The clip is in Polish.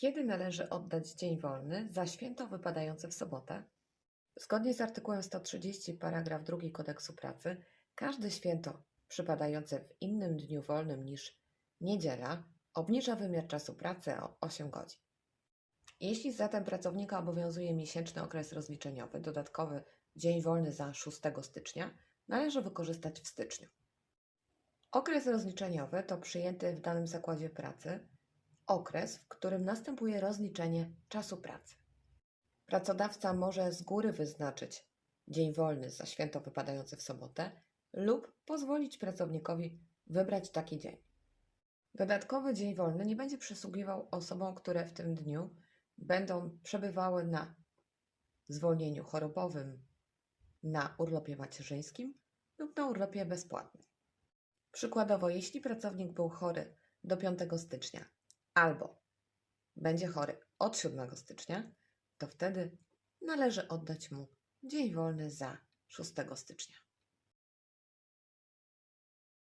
Kiedy należy oddać dzień wolny za święto wypadające w sobotę? Zgodnie z artykułem 130 paragraf 2 Kodeksu Pracy, każde święto przypadające w innym dniu wolnym niż niedziela obniża wymiar czasu pracy o 8 godzin. Jeśli zatem pracownika obowiązuje miesięczny okres rozliczeniowy, dodatkowy dzień wolny za 6 stycznia należy wykorzystać w styczniu. Okres rozliczeniowy to przyjęty w danym zakładzie pracy okres, w którym następuje rozliczenie czasu pracy. Pracodawca może z góry wyznaczyć dzień wolny za święto wypadające w sobotę lub pozwolić pracownikowi wybrać taki dzień. Dodatkowy dzień wolny nie będzie przysługiwał osobom, które w tym dniu będą przebywały na zwolnieniu chorobowym, na urlopie macierzyńskim lub na urlopie bezpłatnym. Przykładowo, jeśli pracownik był chory do 5 stycznia albo będzie chory od 7 stycznia, to wtedy należy oddać mu dzień wolny za 6 stycznia.